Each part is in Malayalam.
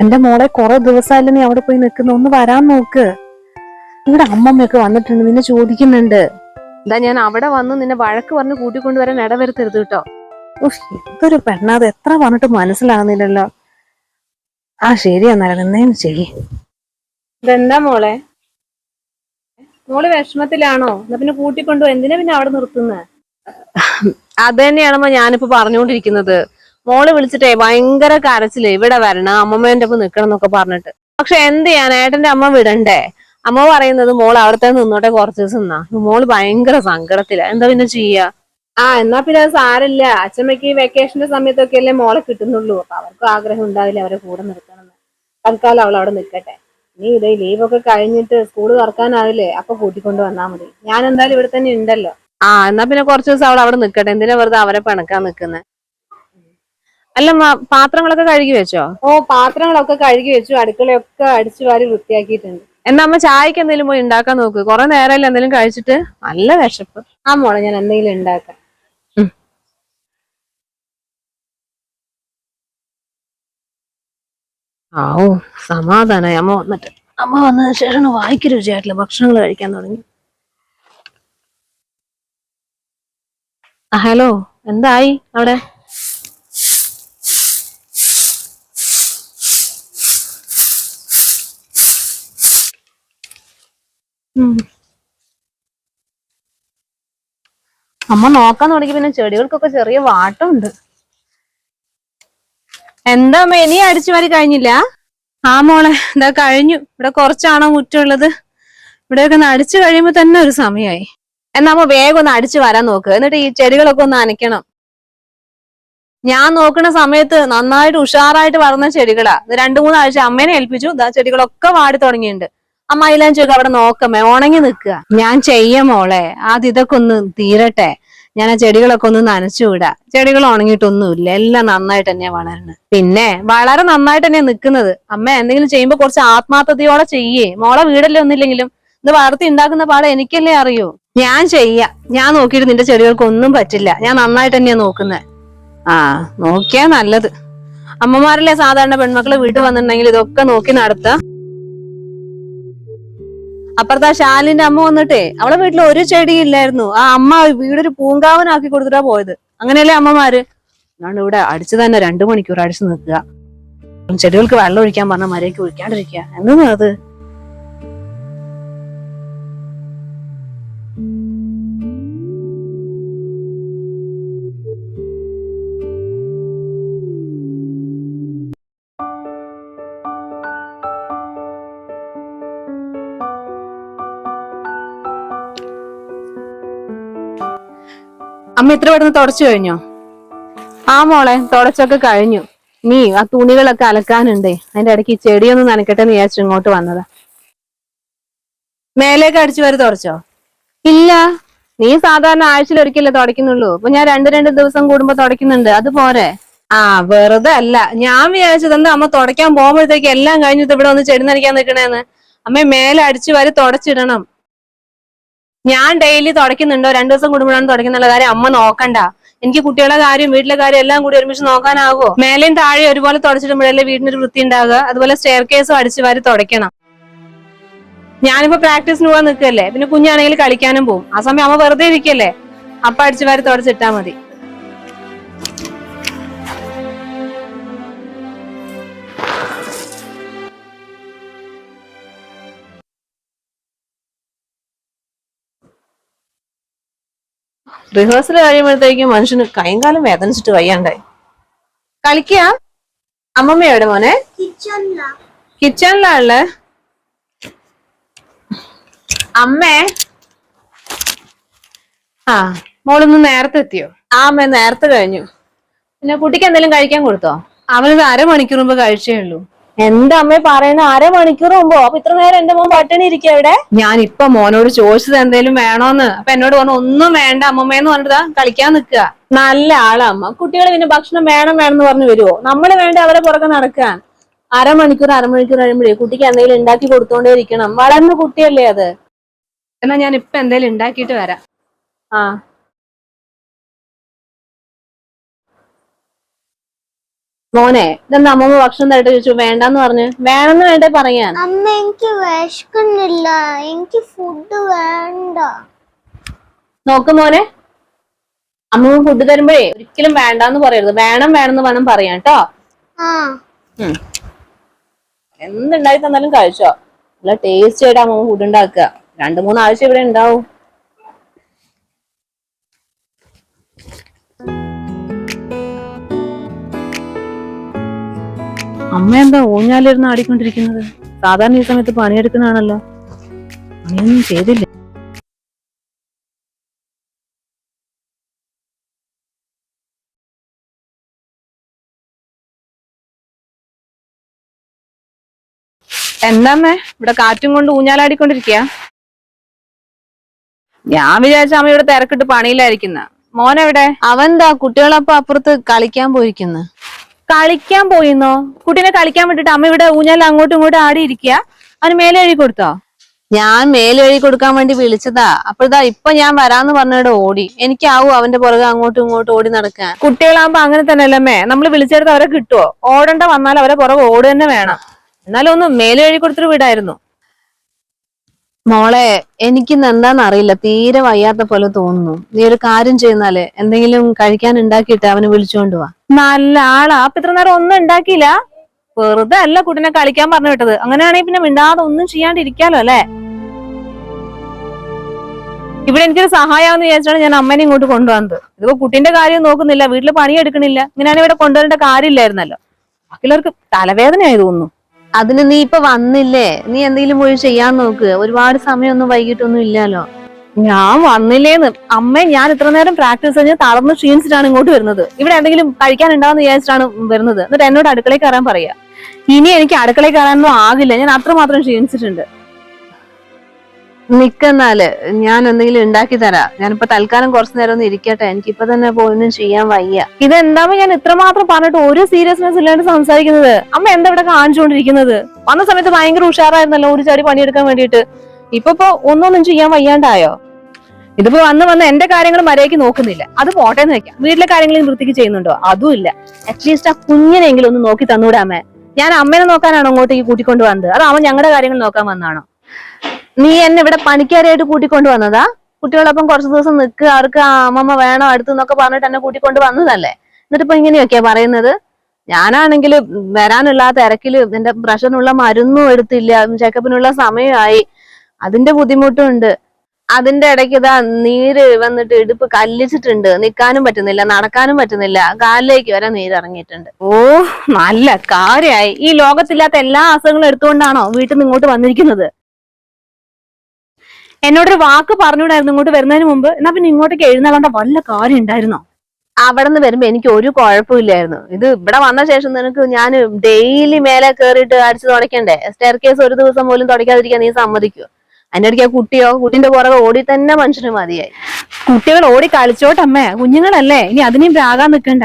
എന്റെ മോളെ കുറെ ദിവസമായില്ല നീ അവിടെ പോയി നിൽക്കുന്ന? ഒന്ന് വരാൻ നോക്ക്. ഇവിടെ അമ്മമ്മയൊക്കെ വന്നിട്ടുണ്ട് നിന്നെ ചോദിക്കുന്നുണ്ട്. എന്താ ഞാൻ അവിടെ വന്ന് നിന്നെ വഴക്ക് പറഞ്ഞ് കൂട്ടിക്കൊണ്ടുവരാൻ ഇടവരുത്തരുത് കേട്ടോ. ഇതൊരു എന്തൊരു പെണ്ണാത് എത്ര പറഞ്ഞിട്ട് മനസ്സിലാകുന്നില്ലല്ലോ ആ ശരി എന്നാലും എന്നേം ചെയ്യ ഇതെന്താ മോളെ? മോൾ വിഷമത്തിലാണോ? എന്നാ പിന്നെ കൂട്ടിക്കൊണ്ടു എന്തിനാ പിന്നെ അവിടെ നിർത്തുന്നത് അത് തന്നെയാണമ്മ ഞാനിപ്പോ പറഞ്ഞുകൊണ്ടിരിക്കുന്നത്. മോൾ വിളിച്ചിട്ടേ ഭയങ്കര കരച്ചിൽ. ഇവിടെ വരണം അമ്മമ്മേന്റെ ഒപ്പം നിക്കണം എന്നൊക്കെ പറഞ്ഞിട്ട്. പക്ഷെ എന്ത് ചെയ്യാൻ? ഏട്ടന്റെ അമ്മ വിടണ്ടേ? അമ്മ പറയുന്നത് മോൾ അവിടുത്തെ നിന്നോട്ടെ കുറച്ച് ദിവസം നിന്നാ. മോൾ ഭയങ്കര സങ്കടത്തില. എന്താ പിന്നെ ചെയ്യാ? ആ എന്നാ പിന്നെ സാരില്ല അച്ഛമ്മക്ക് വെക്കേഷന്റെ സമയത്തൊക്കെ അല്ലേ മോളെ കിട്ടുന്നുള്ളൂ. അപ്പൊ അവർക്കും ആഗ്രഹം ഉണ്ടാവില്ല അവരെ കൂടെ നിൽക്കണം തൽക്കാലം അവൾ അവിടെ നിൽക്കട്ടെ. നീ ഇതേ ലീവൊക്കെ കഴിഞ്ഞിട്ട് സ്കൂൾ തുറക്കാനാവില്ലേ? അപ്പൊ കൂട്ടിക്കൊണ്ട് വന്നാ മതി. ഞാൻ എന്തായാലും ഇവിടെ തന്നെ ഉണ്ടല്ലോ. ആ എന്നാ പിന്നെ കുറച്ച് ദിവസം അവൾ അവിടെ നിൽക്കട്ടെ. എന്തിനാ വെറുതെ അവരെ പിണക്കാൻ നിൽക്കുന്നത് അല്ല മ- പാത്രങ്ങളൊക്കെ കഴുകി വെച്ചോ? ഓ പാത്രങ്ങളൊക്കെ കഴുകി വെച്ചു അടുക്കളയൊക്കെ അടിച്ചു വാരി വൃത്തിയാക്കിയിട്ടുണ്ട്. എന്നാ അമ്മ ചായക്ക് എന്തെങ്കിലും പോയി ഉണ്ടാക്കാൻ നോക്ക്. കുറെ നേരമല്ലേ എന്തെങ്കിലും കഴിച്ചിട്ട്? നല്ല വിശപ്പ്. ആ മോളെ ഞാൻ എന്തെങ്കിലും ഉണ്ടാക്കാം. ആവോ സമാധാനായി. അമ്മ വന്നിട്ട്. അമ്മ വന്നതിന് ശേഷം വായിക്ക് രുചിയായിട്ടില്ല. ഭക്ഷണങ്ങൾ കഴിക്കാൻ തുടങ്ങി. ഹലോ എന്തായി അവിടെ? അമ്മ നോക്കാൻ തുടങ്ങി പിന്നെ ചെടികൾക്കൊക്കെ ചെറിയ വാട്ടമുണ്ട്. എന്താ അമ്മ ഇനി അടിച്ചു മാറി കഴിഞ്ഞില്ല? ആ മോളെ എന്താ കഴിഞ്ഞു. ഇവിടെ കുറച്ചാണോ മുറ്റുള്ളത്. ഇവിടെയൊക്കെ ഒന്ന് അടിച്ചു കഴിയുമ്പോ തന്നെ ഒരു സമയമായി എന്നാ അമ്മ വേഗം ഒന്ന് അടിച്ചു വരാൻ നോക്ക്. എന്നിട്ട് ഈ ചെടികളൊക്കെ ഒന്ന് അനക്കണം ഞാൻ നോക്കുന്ന സമയത്ത് നന്നായിട്ട് ഉഷാറായിട്ട് വളർന്ന ചെടികളാ. ഇത് രണ്ടു മൂന്നാഴ്ച അമ്മേനെ ഏൽപ്പിച്ചു. ഇതാ ചെടികളൊക്കെ വാടി തുടങ്ങിയിട്ടുണ്ട്. അമ്മ മൈലാഞ്ചൊക്കെ അവിടെ നോക്കമ്മേ ഉണങ്ങി നിൽക്കുക. ഞാൻ ചെയ്യാം മോളെ. ആദ്യം ഇതൊക്കെ ഒന്ന് തീരട്ടെ. ഞാൻ ആ ചെടികളൊക്കെ ഒന്ന് നനച്ചുവിടാ ചെടികൾ ഉണങ്ങിയിട്ടൊന്നുമില്ല. എല്ലാം നന്നായിട്ട് തന്നെയാ വളരുന്നത് പിന്നെ വളരെ നന്നായിട്ട് തന്നെയാ നിൽക്കുന്നത്. അമ്മ എന്തെങ്കിലും ചെയ്യുമ്പോ കുറച്ച് ആത്മാർത്ഥതയോടെ ചെയ്യേ. മോളെ വീടല്ലേ ഒന്നില്ലെങ്കിലും ഇത് വളർത്തി ഉണ്ടാക്കുന്ന പാടെ എനിക്കല്ലേ അറിയൂ. ഞാൻ ചെയ്യാം. ഞാൻ നോക്കിയിട്ട് നിന്റെ ചെടികൾക്ക് ഒന്നും പറ്റില്ല. ഞാൻ നന്നായിട്ട് തന്നെയാ നോക്കുന്നത് ആ നോക്കിയാ നല്ലത്. അമ്മമാരല്ലേ സാധാരണ പെൺമക്കൾ വീട്ടിൽ വന്നിട്ടുണ്ടെങ്കിൽ ഇതൊക്കെ നോക്കി നടത്ത. അപ്പുറത്തെ ആ ശാലിന്റെ അമ്മ വന്നിട്ടേ അവളെ വീട്ടിൽ ഒരു ചെടിയില്ലായിരുന്നു ആ അമ്മ വീടൊരു പൂങ്കാവനാക്കി കൊടുത്തിട്ടാ പോയത്. അങ്ങനെയല്ലേ അമ്മമാര്? ഞാൻ ഇവിടെ അടിച്ചു തന്നെ രണ്ടു മണിക്കൂർ അടിച്ചു നിൽക്കുക. ചെടികൾക്ക് വെള്ളം ഒഴിക്കാൻ പറഞ്ഞ മരയ്ക്ക് ഒഴിക്കാണ്ടിരിക്കുക. എന്താ അത്? അമ്മ ഇത്ര പെട്ടെന്ന് തുടച്ചു കഴിഞ്ഞോ? ആ മോളെ തുടച്ചൊക്കെ കഴിഞ്ഞു. നീ ആ തുണികളൊക്കെ അലക്കാനുണ്ടേ. അതിന്റെ ഇടയ്ക്ക് ഈ ചെടിയൊന്ന് നനക്കട്ടെ എന്ന് വിചാരിച്ചു ഇങ്ങോട്ട് വന്നതാ. മേലേക്ക് അടിച്ചു വരെ തുടച്ചോ? ഇല്ല. നീ സാധാരണ ആഴ്ചയിൽ ഒരിക്കലേ തുടയ്ക്കുന്നുള്ളൂ. അപ്പൊ ഞാൻ രണ്ട് രണ്ട് ദിവസം കൂടുമ്പോ തുടയ്ക്കുന്നുണ്ട്. അത് പോരെ? ആ വെറുതെ അല്ല. ഞാൻ വിചാരിച്ചത് എന്താ അമ്മ തുടയ്ക്കാൻ പോകുമ്പോഴത്തേക്ക് എല്ലാം കഴിഞ്ഞിട്ട് ഇവിടെ ഒന്ന് ചെടി നനയ്ക്കാൻ നിൽക്കണേന്ന് അമ്മ മേലെ അടിച്ചു വരെ തുടച്ചിടണം. ഞാൻ ഡെയിലി തുടയ്ക്കുന്നുണ്ടോ? രണ്ടു ദിവസം കൂടുമ്പോഴാണ് തുടയ്ക്കുന്നുള്ള കാര്യം അമ്മ നോക്കണ്ട. എനിക്ക് കുട്ടികളുടെ കാര്യം വീട്ടിലെ കാര്യം എല്ലാം കൂടി ഒരുമിച്ച് നോക്കാനാകുമോ? മേലെയും താഴെ ഒരുപോലെ തുടച്ചിടുമ്പോഴല്ലേ വീടിനൊരു വൃത്തി ഉണ്ടാകുക അതുപോലെ സ്റ്റെയർ കേസും അടിച്ചു വാരി തുടയ്ക്കണം. ഞാനിപ്പോ പ്രാക്ടീസിന് പോകാൻ നിൽക്കല്ലേ പിന്നെ കുഞ്ഞാണെങ്കിൽ കളിക്കാനും പോകും ആ സമയം അമ്മ വെറുതെ ഇരിക്കല്ലേ അപ്പ അടിച്ചു വാരി തുടച്ചിട്ടാ മതി. റിഹേഴ്സൽ കഴിയുമ്പോഴത്തേക്കും മനുഷ്യന് കൈയും കാലം വേദനിച്ചിട്ട് വയ്യാണ്ടായി. കളിക്കുക അമ്മമ്മയോടെ മോനെ? കിച്ചണിലാ അമ്മേ. ആ മോളൊന്ന് നേരത്തെ എത്തിയോ? ആ അമ്മ നേരത്തെ കഴിഞ്ഞു. പിന്നെ കുട്ടിക്ക് എന്തെങ്കിലും കഴിക്കാൻ കൊടുത്തോ? അവനത് അരമണിക്കൂർ മുമ്പ് കഴിച്ചേ ഉള്ളൂ. എന്താ അമ്മ പറയുന്ന? അരമണിക്കൂർ മുമ്പോ. അപ്പൊ ഇത്ര നേരം എന്റെ മോൻ പട്ടിണി ഇരിക്കുക ഇവിടെ? ഞാൻ ഇപ്പൊ മോനോട് ചോദിച്ചത് എന്തേലും വേണോന്ന്. അപ്പൊ എന്നോട് പറഞ്ഞു ഒന്നും വേണ്ട അമ്മമ്മേന്ന് പറഞ്ഞിട്ട് കളിക്കാൻ നിക്കുക നല്ല ആളാ അമ്മ കുട്ടികൾ പിന്നെ ഭക്ഷണം വേണം വേണം എന്ന് പറഞ്ഞു വരുമോ നമ്മൾ വേണ്ട അവരെ പുറകെ നടക്കാൻ? അരമണിക്കൂർ അരമണിക്കൂർ കഴിയുമ്പോഴേ കുട്ടിക്ക് എന്തെങ്കിലും ഉണ്ടാക്കി കൊടുത്തോണ്ടേ ഇരിക്കണം വളർന്ന കുട്ടിയല്ലേ അത്? എന്നാ ഞാൻ ഇപ്പൊ എന്തെങ്കിലും ഉണ്ടാക്കിയിട്ട് വരാം. ആ. മോനെ ഇതെന്താ അമ്മമ്മ ഭക്ഷണം തരട്ടെ ചോദിച്ചു? വേണ്ടെന്ന് പറഞ്ഞു. വേണമെന്ന് വേണ്ടേ പറയാൻ? അമ്മ എനിക്ക് വിശക്കുന്നില്ല. എനിക്ക് ഫുഡ് വേണ്ട. നോക്ക് മോനെ. അമ്മ ഫുഡ് തരുമ്പോഴേ ഒരിക്കലും വേണ്ടാന്ന് പറയരുത്. വേണം വേണമെന്ന് വേണം പറയാം കേട്ടോ എന്തുണ്ടായി തന്നാലും കഴിച്ചോ. നല്ല ടേസ്റ്റ് ആയിട്ട് അമ്മ ഫുഡ് ഉണ്ടാക്കുക. രണ്ടു മൂന്നാഴ്ച ഇവിടെ ഉണ്ടാവും. അമ്മ എന്താ ഊഞ്ഞാലിരുന്ന് ആടിക്കൊണ്ടിരിക്കുന്നത്? സാധാരണ ഈ സമയത്ത് പണിയെടുക്കുന്നതാണല്ലോ. പണിയൊന്നും ചെയ്തില്ല. എന്താമ്മേ ഇവിടെ കാറ്റും കൊണ്ട് ഊഞ്ഞാലാടിക്കൊണ്ടിരിക്കുക ഞാൻ വിചാരിച്ച അമ്മ ഇവിടെ തിരക്കിട്ട് പണിയിലായിരിക്കുന്ന. മോനെവിടെ? അവൻ എന്താ കുട്ടികളപ്പോ അപ്പുറത്ത് കളിക്കാൻ പോയിരിക്കുന്നു. കളിക്കാൻ പോയിന്നോ? കുട്ടീനെ കളിക്കാൻ വിട്ടിട്ട് അമ്മ ഇവിടെ ഊഞ്ഞാൽ അങ്ങോട്ടും ഇങ്ങോട്ടും ആടി ഇരിക്കുക അവന് മേലെ എഴുതി കൊടുത്തോ? ഞാൻ മേലെ എഴുതി കൊടുക്കാൻ വേണ്ടി വിളിച്ചതാ. അപ്പോഴതാ ഇപ്പൊ ഞാൻ വരാന്ന് പറഞ്ഞിട്ട് ഓടി. എനിക്കാവും അവന്റെ പുറകെ അങ്ങോട്ടും ഇങ്ങോട്ടും ഓടി നടക്കാൻ. കുട്ടികളാകുമ്പോ അങ്ങനെ തന്നെ അല്ലമ്മേ നമ്മൾ വിളിച്ചെടുത്ത് അവരെ കിട്ടുവോ? ഓടണ്ട വന്നാൽ അവരെ പുറകെ ഓട് തന്നെ വേണം. എന്നാലും ഒന്ന് മേലെ എഴുതി കൊടുത്തിട്ട് വിടായിരുന്നു. മോളെ എനിക്കിന്ന് എന്താന്ന് അറിയില്ല. തീരെ വയ്യാത്ത പോലെ തോന്നുന്നു. നീ ഒരു കാര്യം ചെയ്യുന്നാലേ എന്തെങ്കിലും കഴിക്കാൻ ഉണ്ടാക്കിയിട്ട് അവനെ വിളിച്ചുകൊണ്ട് നല്ല ആളാ. അപ്പൊ ഇത്ര നേരം ഒന്നും ഉണ്ടാക്കിയില്ല? വെറുതെ അല്ല കുട്ടിനെ കളിക്കാൻ പറഞ്ഞു വിട്ടത്. അങ്ങനെയാണെങ്കിൽ പിന്നെ മിണ്ടാതെ ഒന്നും ചെയ്യാണ്ടിരിക്കാലോ അല്ലെ? ഇവിടെ എനിക്കൊരു എന്ന് വിചാരിച്ചാണ് ഞാൻ അമ്മേനെ ഇങ്ങോട്ട് കൊണ്ടുവന്നത്. ഇതിപ്പോ കുട്ടിന്റെ കാര്യം നോക്കുന്നില്ല വീട്ടിൽ പണിയെടുക്കണില്ല. ഇങ്ങനെയാണ് ഇവിടെ കൊണ്ടുവരേണ്ട കാര്യമില്ലായിരുന്നല്ലോ. ബാക്കിയുള്ളവർക്ക് തലവേദനയായി തോന്നുന്നു. അതിന് നീ ഇപ്പൊ വന്നില്ലേ? നീ എന്തെങ്കിലും പോയി ചെയ്യാൻ നോക്ക്. ഒരുപാട് സമയമൊന്നും വൈകിട്ടൊന്നും ഇല്ലല്ലോ ഞാൻ വന്നില്ലേന്ന്. അമ്മ ഞാൻ ഇത്ര നേരം പ്രാക്ടീസ് കഴിഞ്ഞ് തളർന്ന് ക്ഷീണിച്ചിട്ടാണ് ഇങ്ങോട്ട് വരുന്നത്. ഇവിടെ എന്തെങ്കിലും കഴിക്കാൻ ഉണ്ടാവുന്ന വിചാരിച്ചിട്ടാണ് വരുന്നത്. എന്നിട്ട് എന്നോട് അടുക്കളയിൽ കയറാൻ പറയാ. ഇനി എനിക്ക് അടുക്കളയിൽ കയറാനൊന്നും ആകില്ല. ഞാൻ അത്രമാത്രം ക്ഷീണിച്ചിട്ടുണ്ട്. നിക്കെന്നാൽ ഞാൻ എന്തെങ്കിലും ഉണ്ടാക്കി തരാം. ഞാനിപ്പോ തൽക്കാലം കുറച്ചു നേരം ഒന്ന് ഇരിക്കട്ടെ. എനിക്കിപ്പൊ തന്നെ പോയൊന്നും ചെയ്യാൻ വയ്യ. ഇതെന്താ ഞാൻ ഇത്രമാത്രം പറഞ്ഞിട്ട് ഒരു സീരിയസ്നെസ് ഇല്ലാണ്ട് സംസാരിക്കുന്നത്? അമ്മ എന്താ ഇവിടെ കാണിച്ചുകൊണ്ടിരിക്കുന്നത് വന്ന സമയത്ത് ഭയങ്കര ഉഷാറായിരുന്നല്ലോ ഒരു ചാടി പണിയെടുക്കാൻ വേണ്ടിയിട്ട്. ഇപ്പൊ ഇപ്പൊ ഒന്നൊന്നും ചെയ്യാൻ വയ്യാണ്ടായോ? ഇതിപ്പോ വന്ന് വന്ന് എന്റെ കാര്യങ്ങൾ മര്യാദയ്ക്ക് നോക്കുന്നില്ല. അത് പോട്ടേന്ന് വെക്കാം. വീട്ടിലെ കാര്യങ്ങളും വൃത്തിക്ക് ചെയ്യുന്നുണ്ടോ? അതും ഇല്ല. അറ്റ്ലീസ്റ്റ് ആ കുഞ്ഞിനെങ്കിലും ഒന്ന് നോക്കി തന്നൂടാമേ ഞാൻ അമ്മേനെ നോക്കാനാണോ അങ്ങോട്ടേക്ക് കൂട്ടിക്കൊണ്ട് വന്നത്? അത് അവൻ ഞങ്ങളുടെ കാര്യങ്ങൾ നോക്കാൻ വന്നാണോ നീ എന്നെ ഇവിടെ പണിക്കാരായിട്ട് കൂട്ടിക്കൊണ്ടു വന്നതാ? കുട്ടികളൊപ്പം കുറച്ച് ദിവസം നിൽക്കുക അവർക്ക് അമ്മമ്മ വേണോ അടുത്ത് എന്നൊക്കെ പറഞ്ഞിട്ട് എന്നെ കൂട്ടിക്കൊണ്ട് വന്നതല്ലേ? എന്നിട്ട് ഇപ്പൊ ഇങ്ങനെയൊക്കെയാ പറയുന്നത്? ഞാനാണെങ്കിൽ വരാനുള്ള തിരക്കിൽ എന്റെ പ്രഷറിനുള്ള മരുന്നും എടുത്തില്ല ചെക്കപ്പിനുള്ള സമയമായി. അതിന്റെ ബുദ്ധിമുട്ടുണ്ട്. അതിന്റെ ഇടയ്ക്ക് ഇതാ നീര് വന്നിട്ട് ഇടുപ്പ് കല്ലിച്ചിട്ടുണ്ട്. നിക്കാനും പറ്റുന്നില്ല നടക്കാനും പറ്റുന്നില്ല. കാലിലേക്ക് വരെ നീരിറങ്ങിയിട്ടുണ്ട്. ഓ നല്ല കാര്യായി. ഈ ലോകത്തില്ലാത്ത എല്ലാ അസുഖങ്ങളും എടുത്തുകൊണ്ടാണോ വീട്ടിൽ നിന്ന് ഇങ്ങോട്ട് വന്നിരിക്കുന്നത്? എന്നോടൊരു വാക്ക് പറഞ്ഞുകൂടായിരുന്നു ഇങ്ങോട്ട് വരുന്നതിന് മുമ്പ്. എന്നാ പിന്നെ ഇങ്ങോട്ടേക്ക് എഴുന്നള്ളണ്ട വല്ല കാര്യം ഉണ്ടായിരുന്നോ? അവിടെ നിന്ന് വരുമ്പോ എനിക്ക് ഒരു കുഴപ്പമില്ലായിരുന്നു. ഇത് ഇവിടെ വന്ന ശേഷം നിനക്ക് ഞാൻ ഡെയിലി മേലെ കയറിയിട്ട് അടിച്ചു തുടയ്ക്കണ്ടേ? സ്റ്റെയർ കേസ് ഒരു ദിവസം പോലും തുടയ്ക്കാതിരിക്കാൻ നീ സമ്മതിക്കുമോ അതിന്റെ ഇടയ്ക്ക് ആ കുട്ടിയോ കുട്ടിന്റെ പുറകെ ഓടി തന്നെ മനുഷ്യന് മതിയായി. കുട്ടികൾ ഓടി കളിച്ചോട്ടമ്മേ കുഞ്ഞുങ്ങളല്ലേ. ഇനി അതിനെയും പ്രാകാൻ നിൽക്കണ്ട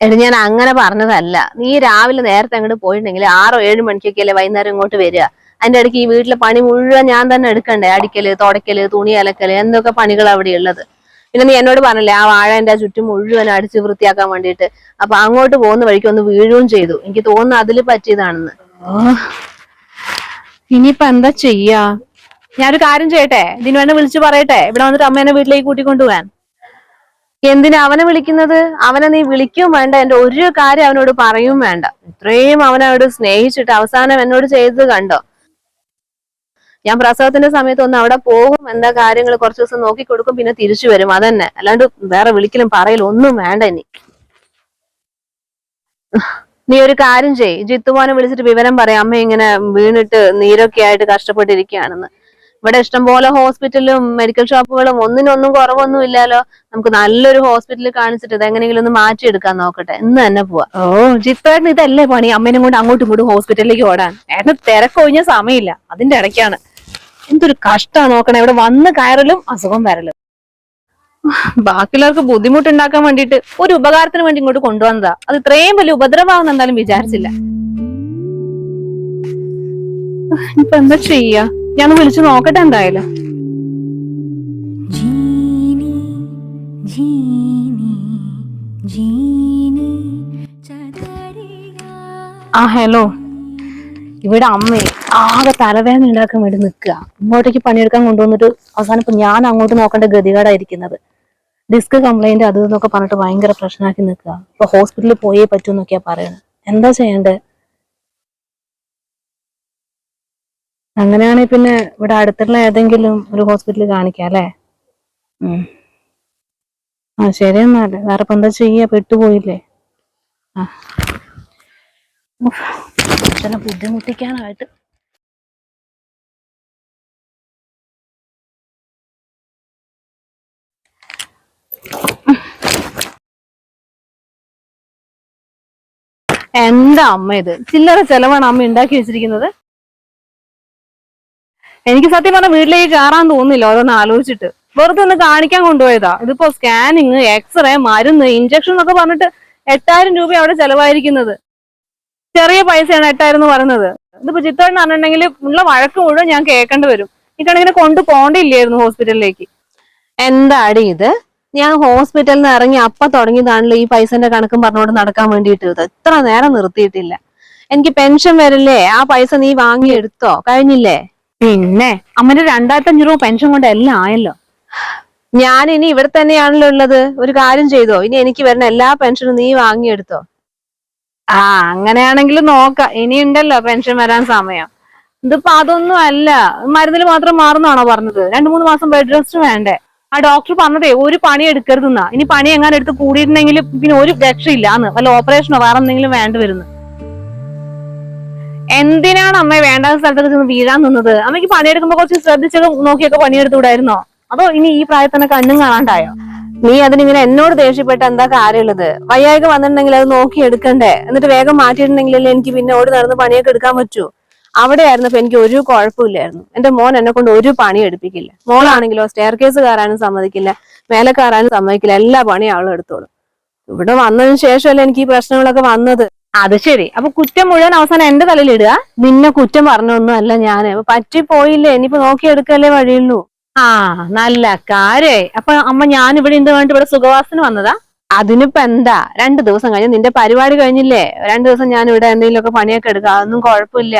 എടി ഞാൻ അങ്ങനെ പറഞ്ഞതല്ല. നീ രാവിലെ നേരത്തെ അങ്ങോട്ട് പോയിട്ടുണ്ടെങ്കിൽ ആറോ ഏഴ് മണിക്കൊക്കെ അല്ലേ വൈകുന്നേരം ഇങ്ങോട്ട് വരിക. അതിന്റെ ഇടയ്ക്ക് ഈ വീട്ടിലെ പണി മുഴുവൻ ഞാൻ തന്നെ എടുക്കണ്ടേ? അടിക്കൽ തുടയ്ക്കൽ തുണി അലക്കൽ എന്തൊക്കെ പണികൾ അവിടെ ഉള്ളത്? പിന്നെ നീ എന്നോട് പറഞ്ഞല്ലേ ആ വാഴന്റെ ആ ചുറ്റും മുഴുവൻ അടിച്ച് വൃത്തിയാക്കാൻ വേണ്ടിയിട്ട്. അപ്പൊ അങ്ങോട്ട് പോകുന്ന വഴിക്ക് ഒന്ന് വീഴുകയും ചെയ്തു. എനിക്ക് തോന്നുന്നു അതിൽ പറ്റിയതാണെന്ന്. ഇനിയിപ്പൊ എന്താ ചെയ്യാ? ഞാനൊരു കാര്യം ചെയ്യട്ടെ? ഇതിനു വേണ്ടി വിളിച്ചു പറയട്ടെ? ഇവിടെ വന്നിട്ട് അമ്മേനെ വീട്ടിലേക്ക് കൂട്ടിക്കൊണ്ടുപോകാൻ. എന്തിനാ അവനെ വിളിക്കുന്നത്? അവനെ നീ വിളിക്കും വേണ്ട. എന്റെ ഒരു കാര്യം അവനോട് പറയും വേണ്ട. ഇത്രയും അവനോട് സ്നേഹിച്ചിട്ട് അവസാനം എന്നോട് ചെയ്തത് കണ്ടോ? ഞാൻ പ്രസവത്തിന്റെ സമയത്ത് ഒന്ന് അവിടെ പോകും എന്താ കാര്യങ്ങൾ കുറച്ച് ദിവസം നോക്കി കൊടുക്കും പിന്നെ തിരിച്ചു വരും. അതന്നെ. അല്ലാണ്ട് വേറെ വിളിക്കലും പറയലും ഒന്നും വേണ്ട ഇനി. നീ ഒരു കാര്യം ചെയ് ജിത്തുമോനെ വിളിച്ചിട്ട് വിവരം പറയാം. അമ്മ ഇങ്ങനെ വീണിട്ട് നീരൊക്കെ ആയിട്ട് കഷ്ടപ്പെട്ടിരിക്കുകയാണെന്ന്. ഇവിടെ ഇഷ്ടംപോലെ ഹോസ്പിറ്റലും മെഡിക്കൽ ഷോപ്പുകളും ഒന്നിനൊന്നും കുറവൊന്നും ഇല്ലല്ലോ. നമുക്ക് നല്ലൊരു ഹോസ്പിറ്റലിൽ കാണിച്ചിട്ട് ഇതെങ്ങനെയെങ്കിലും ഒന്ന് മാറ്റിയെടുക്കാൻ നോക്കട്ടെ. ഇന്ന് തന്നെ പോവാ. ഓ ജിത്തേട്ടന് ഇതല്ലേ പണി? അമ്മേനും കൊണ്ട് അങ്ങോട്ടും ഇങ്ങോട്ടും ഹോസ്പിറ്റലിലേക്ക് ഓടാൻ. ഏട്ടന് തിരക്കൊഴിഞ്ഞ സമയമില്ല. അതിന്റെ ഇടയ്ക്കാണ്. എന്തൊരു കഷ്ടാ നോക്കണേ. ഇവിടെ വന്ന് കയറലും അസുഖം വരലും. ബാക്കിയുള്ളവർക്ക് ബുദ്ധിമുട്ടുണ്ടാക്കാൻ വേണ്ടിട്ട് ഒരു ഉപകാരത്തിന് വേണ്ടി ഇങ്ങോട്ട് കൊണ്ടുവന്നതാ. അത് ഇത്രയും വലിയ ഉപദ്രവമാണെന്ന് എന്തായാലും വിചാരിച്ചില്ല. ഇപ്പൊ എന്താ ചെയ്യാ? ഞാൻ വിളിച്ചു നോക്കട്ടെ എന്തായാലും. ജീനി ജീനി ജീനി ചതരി ആ ഹലോ ഇവിടെ അമ്മ. ആകെ തലവേദന ഉണ്ടാക്കാൻ വേണ്ടി നിൽക്കുക. ഇങ്ങോട്ടേക്ക് പണിയെടുക്കാൻ കൊണ്ടുവന്നിട്ട് അവസാനം ഇപ്പൊ ഞാൻ അങ്ങോട്ട് നോക്കേണ്ട ഗതികേടായിരിക്കുന്നത്. ഡിസ്ക് കംപ്ലൈന്റ് അത് എന്നൊക്കെ പറഞ്ഞിട്ട് ഭയങ്കര പ്രശ്നമാക്കി നിൽക്കുക. ഇപ്പൊ ഹോസ്പിറ്റലിൽ പോയേ പറ്റൂ എന്നൊക്കെയാ പറയുന്നത് എന്താ ചെയ്യണ്ടേ? അങ്ങനെയാണെങ്കിൽ പിന്നെ ഇവിടെ അടുത്തുള്ള ഏതെങ്കിലും ഒരു ഹോസ്പിറ്റലിൽ കാണിക്കാം അല്ലേ? ആ ശരി എന്നാൽ വേറെ ഇപ്പൊ എന്താ ചെയ്യാ പെട്ടുപോയില്ലേ? ആ. ബുദ്ധിമുട്ടിക്കാനായിട്ട് എന്താ അമ്മ ഇത്? ചില്ലറ ചെലവാണ് അമ്മ ഉണ്ടാക്കി വെച്ചിരിക്കുന്നത്. എനിക്ക് സത്യം പറഞ്ഞ വീട്ടിലേക്ക് കയറാൻ തോന്നില്ല ഓരോന്ന് ആലോചിച്ചിട്ട്. വെറുതെ ഒന്ന് കാണിക്കാൻ കൊണ്ടുപോയതാ. ഇതിപ്പോ സ്കാനിങ് എക്സ്റേ മരുന്ന് ഇഞ്ചക്ഷൻ എന്നൊക്കെ പറഞ്ഞിട്ട് എട്ടായിരം രൂപ അവിടെ ചെലവായിരിക്കുന്നത്. ചെറിയ പൈസയാണ് എട്ടായിരം എന്ന് പറയുന്നത്. ഇതിപ്പോ ചിത്തോടെന്ന് പറഞ്ഞിട്ടുണ്ടെങ്കിൽ ഉള്ള വഴക്ക് മുഴുവൻ ഞാൻ കേൾക്കേണ്ടി വരും. എനിക്കാണെങ്കിൽ കൊണ്ട് കൊണ്ടു പോണ്ടില്ലായിരുന്നു ഹോസ്പിറ്റലിലേക്ക് എന്താടി ഇത്? ഞാൻ ഹോസ്പിറ്റലിൽ നിന്ന് ഇറങ്ങി അപ്പ തുടങ്ങിയതാണല്ലോ ഈ പൈസന്റെ കണക്കും പറഞ്ഞുകൊണ്ട് നടക്കാൻ വേണ്ടിയിട്ട്. ഇത് എത്ര നേരം നിർത്തിയിട്ടില്ല. എനിക്ക് പെൻഷൻ വരില്ലേ? ആ പൈസ നീ വാങ്ങി എടുത്തോ കഴിഞ്ഞില്ലേ? പിന്നെ അമ്മന്റെ രണ്ടായിരത്തി അഞ്ഞൂറ് രൂപ പെൻഷൻ കൊണ്ട് എല്ലാം ആയല്ലോ. ഞാൻ ഇനി ഇവിടെ തന്നെയാണല്ലോ ഉള്ളത്. ഒരു കാര്യം ചെയ്തോ? ഇനി എനിക്ക് വരുന്ന എല്ലാ പെൻഷനും നീ വാങ്ങിയെടുത്തോ? ആ അങ്ങനെയാണെങ്കിൽ നോക്ക. ഇനി ഉണ്ടല്ലോ പെൻഷൻ വരാൻ സമയം. ഇതിപ്പോ അതൊന്നും അല്ല. മരുന്നിൽ മാത്രം മാറുന്നാണോ പറഞ്ഞത്? രണ്ടു മൂന്ന് മാസം ബെഡ് റെസ്റ്റ് വേണ്ടേ? ആ ഡോക്ടർ പറഞ്ഞതേ ഒരു പണി എടുക്കരുതെന്നാ. ഇനി പണി എങ്ങനെ എടുത്ത് കൂടിയിട്ടുണ്ടെങ്കിൽ പിന്നെ ഒരു രക്ഷയില്ലാന്ന് വല്ല ഓപ്പറേഷനോ വേറെ എന്തെങ്കിലും വേണ്ടി വരുന്നു. എന്തിനാണ് അമ്മ വേണ്ടാത്ത സ്ഥലത്തൊക്കെ ചെന്ന് വീഴാൻ നിന്നത്? അമ്മയ്ക്ക് പണിയെടുക്കുമ്പോ കുറച്ച് ശ്രദ്ധിച്ചൊക്കെ നോക്കിയൊക്കെ പണിയെടുത്തുകൂടായിരുന്നോ? അതോ ഇനി ഈ പ്രായത്തിൽ തന്നെ കണ്ണും കാണാണ്ടായോ? നീ അതിനിങ്ങനെ എന്നോട് ദേഷ്യപ്പെട്ട എന്താ കാര്യമുള്ളത്? വയ്യായ്ക വന്നിട്ടുണ്ടെങ്കിൽ അത് നോക്കി എടുക്കണ്ടേ? എന്നിട്ട് വേഗം മാറ്റിയിട്ടുണ്ടെങ്കിലല്ലേ എനിക്ക് പിന്നെ ഓടി നടന്ന് പണിയൊക്കെ എടുക്കാൻ പറ്റൂ? അവിടെ ആയിരുന്നപ്പോ എനിക്ക് ഒരു കുഴപ്പമില്ലായിരുന്നു. എന്റെ മോൻ എന്നെ കൊണ്ട് ഒരു പണി എടുപ്പിക്കില്ല. മോളാണെങ്കിലോ സ്റ്റെയർ കേസ് കയറാനും സമ്മതിക്കില്ല മേലെ കയറാനും സമ്മതിക്കില്ല എല്ലാ പണിയും അവളും എടുത്തോളും. ഇവിടെ വന്നതിന് ശേഷമല്ലേ എനിക്ക് ഈ പ്രശ്നങ്ങളൊക്കെ വന്നത്? അത് ശരി. അപ്പൊ കുറ്റം മുഴുവൻ അവസാനം എന്റെ തലയിൽ ഇടുക? നിന്നെ കുറ്റം പറഞ്ഞൊന്നും അല്ല ഞാൻ. അപ്പൊ പറ്റിപ്പോയില്ലേ? ഇനിയിപ്പോ നോക്കിയെടുക്കല്ലേ വഴിയുള്ളൂ. ആ നല്ല കാര്യേ അപ്പൊ അമ്മ ഞാൻ ഇവിടെ ഇന്ന് വേണ്ടി ഇവിടെ സുഖവാസത്തിന് വന്നതാ? അതിനിപ്പോ എന്താ? രണ്ടു ദിവസം കഴിഞ്ഞ് നിന്റെ പരിപാടി കഴിഞ്ഞില്ലേ? രണ്ടു ദിവസം ഞാൻ ഇവിടെ എന്തെങ്കിലുമൊക്കെ പണിയൊക്കെ എടുക്കാം. അതൊന്നും കുഴപ്പമില്ല.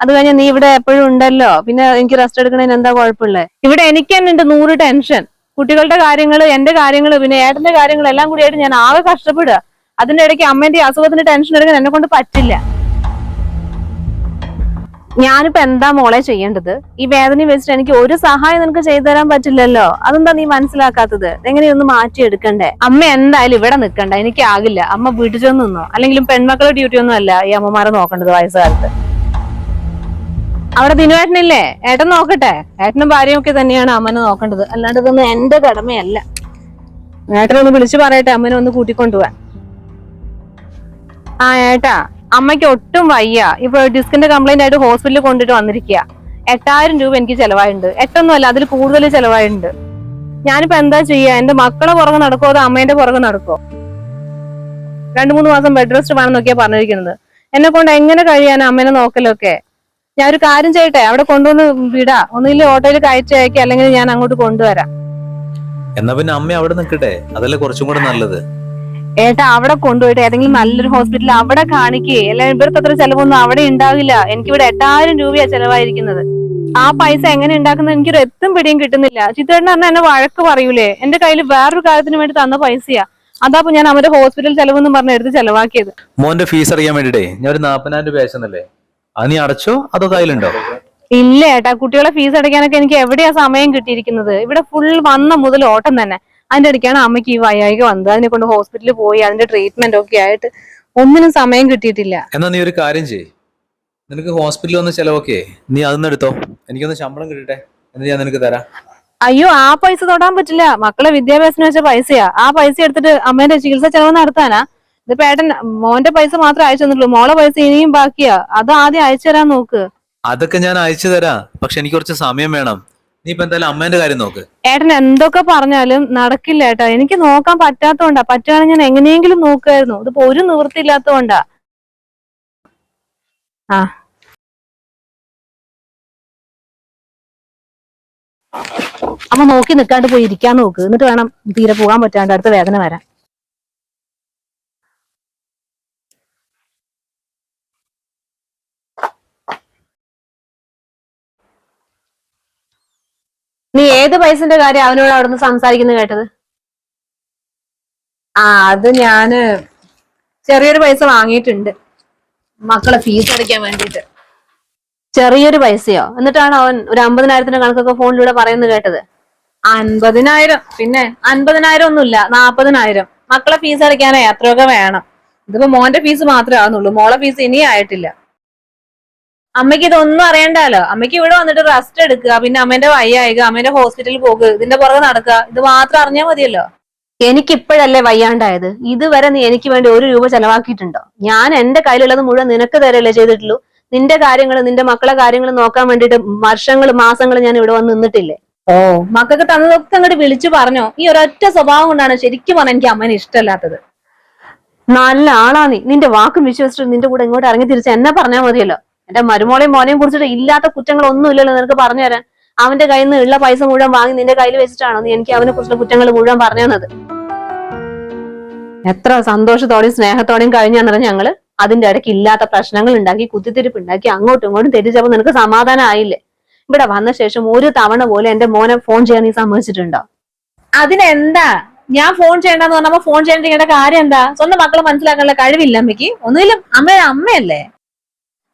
അത് കഴിഞ്ഞ് നീ ഇവിടെ എപ്പോഴും ഉണ്ടല്ലോ. പിന്നെ എനിക്ക് റെസ്റ്റ് എടുക്കണതിന് എന്താ കുഴപ്പമുള്ളത് ഇവിടെ എനിക്ക് തന്നെ ഉണ്ട് നൂറ് ടെൻഷൻ കുട്ടികളുടെ കാര്യങ്ങൾ എന്റെ കാര്യങ്ങൾ പിന്നെ ഏട്ടന്റെ കാര്യങ്ങൾ എല്ലാം കൂടി ആയിട്ട് ഞാൻ ആകെ കഷ്ടപ്പെടുക. അതിന്റെ ഇടയ്ക്ക് അമ്മേന്റെ അസുഖത്തിന് ടെൻഷൻ എടുക്കാൻ എന്നെ കൊണ്ട് പറ്റില്ല. ഞാനിപ്പോ എന്താ മോളെ ചെയ്യേണ്ടത്? ഈ വേദന വെച്ചിട്ട് എനിക്ക് ഒരു സഹായം നിനക്ക് ചെയ്തു തരാൻ പറ്റില്ലല്ലോ. അതെന്താ നീ മനസ്സിലാക്കാത്തത്? എങ്ങനെയൊന്ന് മാറ്റി എടുക്കണ്ടേ അമ്മ എന്തായാലും ഇവിടെ നിൽക്കണ്ട. എനിക്ക് ആകില്ല അമ്മ വീട്ടിൽ ചെന്ന് അല്ലെങ്കിലും പെൺമക്കളുടെ ഡ്യൂട്ടി ഒന്നും അല്ല ഈ അമ്മമാരെ നോക്കേണ്ടത് വയസ്സുകാലത്ത്. അവിടെ ദിനുവേട്ടനില്ലേ ഏട്ടൻ നോക്കട്ടെ. ഏട്ടനും ഭാര്യയും ഒക്കെ തന്നെയാണ് അമ്മനെ നോക്കേണ്ടത്. അല്ലാണ്ട് ഇതൊന്നും എന്റെ കടമയല്ല. ഏട്ടനൊന്ന് വിളിച്ചു പറയട്ടെ അമ്മനെ ഒന്ന് കൂട്ടിക്കൊണ്ടുപോവാൻ. ആ ഏട്ടാ അമ്മയ്ക്ക് ഒട്ടും വയ്യ. ഇപ്പൊ ഡിസ്കിന്റെ കംപ്ലൈന്റ് ആയിട്ട് ഹോസ്പിറ്റലിൽ കൊണ്ടിട്ട് വന്നിരിക്കുക എട്ടായിരം രൂപ എനിക്ക് ചെലവായിട്ടുണ്ട് എട്ടൊന്നും അല്ല അതിൽ കൂടുതൽ ചെലവായിട്ടുണ്ട് ഞാനിപ്പോ എന്താ ചെയ്യാ? എന്റെ മക്കളെ പുറകെ നടക്കോ അതോ അമ്മേന്റെ പുറകെ നടക്കോ രണ്ടു മൂന്ന് മാസം ബെഡ് റെസ്റ്റ് വേണം നോക്കിയാ പറഞ്ഞിരിക്കുന്നത്. എന്നെ കൊണ്ട് എങ്ങനെ കഴിയാൻ അമ്മേനെ നോക്കലൊക്കെ? ഞാൻ ഒരു കാര്യം ചെയ്യട്ടെ? അവിടെ കൊണ്ടുവന്ന് വിടാ. ഒന്നുകിൽ ഓട്ടോയിൽ കയറ്റി അയക്കുക അല്ലെങ്കിൽ ഞാൻ അങ്ങോട്ട് കൊണ്ടുവരാം. എന്നാ പിന്നെ അമ്മ അവിടെ നിൽക്കട്ടെ? അതല്ലേ കുറച്ചും കൂടെ നല്ലത്. ഏട്ടാ അവിടെ കൊണ്ടുപോയിട്ട് ഏതെങ്കിലും നല്ലൊരു ഹോസ്പിറ്റലിൽ അവിടെ കാണിക്കേ. അല്ലെങ്കിൽ ഇവർക്ക് അത്ര ചെലവൊന്നും അവിടെ ഉണ്ടാവില്ല. എനിക്ക് ഇവിടെ എട്ടായിരം രൂപയാ ചെലവായിരിക്കുന്നത്. ആ പൈസ എങ്ങനെ ഉണ്ടാക്കുന്നത് എനിക്കൊരു എത്തും പിടിയും കിട്ടുന്നില്ല. ചിത്രേട്ടൻ പറഞ്ഞാൽ എന്നെ വഴക്ക് പറയൂലേ. എന്റെ കയ്യിൽ വേറൊരു കാര്യത്തിന് വേണ്ടി തന്ന പൈസയാ. അതാപ്പൊ ഞാൻ അവരുടെ ഹോസ്പിറ്റൽ ചെലവെന്ന് പറഞ്ഞ് എടുത്ത് ചെലവാക്കിയത്. മോന്റെ ഫീസ് അറിയാൻ വേണ്ടിട്ടേ ഞാൻ ഒരു നാപ്പതിനായിരം രൂപ അയച്ചെന്നല്ലേ? അത് നീ അടച്ചോ? അതോ കയ്യിലുണ്ടോ? ഇല്ല ഏട്ടാ കുട്ടികളെ ഫീസ് അടയ്ക്കാനൊക്കെ എനിക്ക് എവിടെയാ സമയം കിട്ടിയിരിക്കുന്നത്? ഇവിടെ ഫുൾ വന്ന മുതൽ ഓട്ടം തന്നെ. അതിന്റെ ഇടയ്ക്കാണ് അമ്മയ്ക്ക് ഈ വയ്യായിക വന്നത്. അതിനെ കൊണ്ട് ഹോസ്പിറ്റലിൽ പോയി അതിന്റെ ട്രീറ്റ്മെന്റ് ഒക്കെ ആയിട്ട് ഒന്നിനും സമയം കിട്ടിയിട്ടില്ല. എന്നാ നീ ഒരു കാര്യം ചെയ് നിനക്ക് ഹോസ്പിറ്റലിൽ വന്ന് ചെലവൊക്കെ നീ അതെടുത്തോ എടുത്തോ. എനിക്കൊന്ന് ശമ്പളം കിട്ടട്ടെ? എന്നിട്ട് ഞാൻ നിനക്ക് തരാം. അയ്യോ ആ പൈസ തൊടാൻ പറ്റില്ല. മക്കളെ വിദ്യാഭ്യാസത്തിന് വെച്ച പൈസയാ. ആ പൈസ എടുത്തിട്ട് അമ്മേന്റെ ചികിത്സ ചെലവ് നടത്താനാ. ഇതിപ്പോ ഏട്ടൻ മോന്റെ പൈസ മാത്രം അയച്ചു തന്നിട്ടുള്ളൂ. മോളെ പൈസ ഇനിയും ബാക്കിയാ. അത് ആദ്യം അയച്ചു തരാൻ നോക്ക്. അതൊക്കെ ഞാൻ അയച്ചു തരാം. പക്ഷെ എനിക്ക് കുറച്ച് സമയം വേണം. നീ ഇപ്പൊ എന്തായാലും അമ്മേന്റെ കാര്യം നോക്ക്. ഏട്ടൻ എന്തൊക്കെ പറഞ്ഞാലും നടക്കില്ല ഏട്ടാ. എനിക്ക് നോക്കാൻ പറ്റാത്തോണ്ടാ പറ്റുകയാണെങ്കിൽ ഞാൻ എങ്ങനെയെങ്കിലും നോക്കായിരുന്നു ഇതിപ്പോ ഒരു നിവൃത്തി ഇല്ലാത്തോണ്ടാ ആ. അമ്മ നോക്കി നിൽക്കാണ്ട് പോയി ഇരിക്കാൻ നോക്ക്. എന്നിട്ട് വേണം തീരെ പോകാൻ പറ്റാണ്ട് അടുത്ത വേദന വരാൻ. നീ ഏത് പൈസന്റെ കാര്യം അവനോട് അവിടുന്ന് സംസാരിക്കുന്നു കേട്ടത്? ആ അത് ഞാൻ ചെറിയൊരു പൈസ വാങ്ങിയിട്ടുണ്ട്. മക്കളെ ഫീസ് അടയ്ക്കാൻ വേണ്ടിട്ട് ചെറിയൊരു പൈസയോ? എന്നിട്ടാണ് അവൻ ഒരു അമ്പതിനായിരത്തിന്റെ കണക്കൊക്കെ ഫോണിലൂടെ പറയുന്നത് കേട്ടത്? അൻപതിനായിരം. പിന്നെ അൻപതിനായിരം ഒന്നുമില്ല നാപ്പതിനായിരം. മക്കളെ ഫീസ് അടയ്ക്കാനേ അത്രയൊക്കെ വേണം. ഇതിപ്പോ മോന്റെ ഫീസ് മാത്രമേ ആവുന്നുള്ളൂ. മോളെ ഫീസ് ഇനി ആയിട്ടില്ല. അമ്മയ്ക്ക് ഇതൊന്നും അറിയണ്ടല്ലോ അമ്മയ്ക്ക് ഇവിടെ വന്നിട്ട് റെസ്റ്റ് എടുക്കുക പിന്നെ അമ്മേന്റെ വയ്യായിക അമ്മേന്റെ ഹോസ്പിറ്റലിൽ പോകുക ഇതിന്റെ പുറകെ നടക്കുക ഇത് മാത്രം അറിഞ്ഞാൽ മതിയല്ലോ? എനിക്കിപ്പോഴല്ലേ വയ്യാണ്ടായത്? ഇതുവരെ നീ എനിക്ക് വേണ്ടി ഒരു രൂപ ചെലവാക്കിയിട്ടുണ്ടോ? ഞാൻ എന്റെ കയ്യിലുള്ളത് മുഴുവൻ നിനക്ക് തരല്ലേ ചെയ്തിട്ടുള്ളൂ? നിന്റെ കാര്യങ്ങൾ നിന്റെ മക്കളെ കാര്യങ്ങൾ നോക്കാൻ വേണ്ടിട്ട് വർഷങ്ങൾ മാസങ്ങൾ ഞാൻ ഇവിടെ വന്ന് നിന്നിട്ടില്ലേ? ഓ മക്കൾക്ക് തന്നതൊക്കെ അങ്ങോട്ട് വിളിച്ചു പറഞ്ഞോ. ഈ ഒരൊറ്റ സ്വഭാവം കൊണ്ടാണ് ശരിക്കും പറഞ്ഞാൽ എനിക്ക് അമ്മനെ ഇഷ്ടമല്ലാത്തത്. നല്ല ആളാ നീ. നിന്റെ വാക്കും വിശ്വസിച്ചിട്ട് നിന്റെ കൂടെ ഇങ്ങോട്ട് ഇറങ്ങി തിരിച്ച് എന്നെ പറഞ്ഞാൽ മതിയല്ലോ? എന്റെ മരുമോളെയും മോനെയും കുറിച്ചിട്ട് ഇല്ലാത്ത കുറ്റങ്ങളൊന്നും ഇല്ലല്ലോ നിനക്ക് പറഞ്ഞു തരാൻ. അവന്റെ കയ്യിൽ നിന്ന് ഉള്ള പൈസ മുഴുവൻ വാങ്ങി നിന്റെ കയ്യിൽ വെച്ചിട്ടാണോ നീ എനിക്ക് അവനെ കുറിച്ചുള്ള കുറ്റങ്ങൾ മുഴുവൻ പറഞ്ഞു തന്നത്? എത്ര സന്തോഷത്തോടെയും സ്നേഹത്തോടെയും കഴിഞ്ഞാന്നറിയ ഞങ്ങൾ. അതിന്റെ ഇടയ്ക്ക് ഇല്ലാത്ത പ്രശ്നങ്ങൾ ഉണ്ടാക്കി കുത്തിത്തിരിപ്പ് ഉണ്ടാക്കി അങ്ങോട്ടും ഇങ്ങോട്ടും തെറ്റിച്ചപ്പോ നിനക്ക് സമാധാനം ആയില്ലേ? ഇവിടെ വന്ന ശേഷം ഒരു തവണ പോലെ എന്റെ മോനെ ഫോൺ ചെയ്യാൻ നീ സമ്മതിച്ചിട്ടുണ്ടോ? അതിനെന്താ? ഞാൻ ഫോൺ ചെയ്യണ്ടെന്ന് പറഞ്ഞപ്പോ ഫോൺ ചെയ്യേണ്ട കാര്യം എന്താ? സ്വന്തം മക്കളെ മനസ്സിലാക്കാനുള്ള കഴിവില്ല അമ്മയ്ക്ക്. ഒന്നുമില്ല അമ്മ അമ്മയല്ലേ?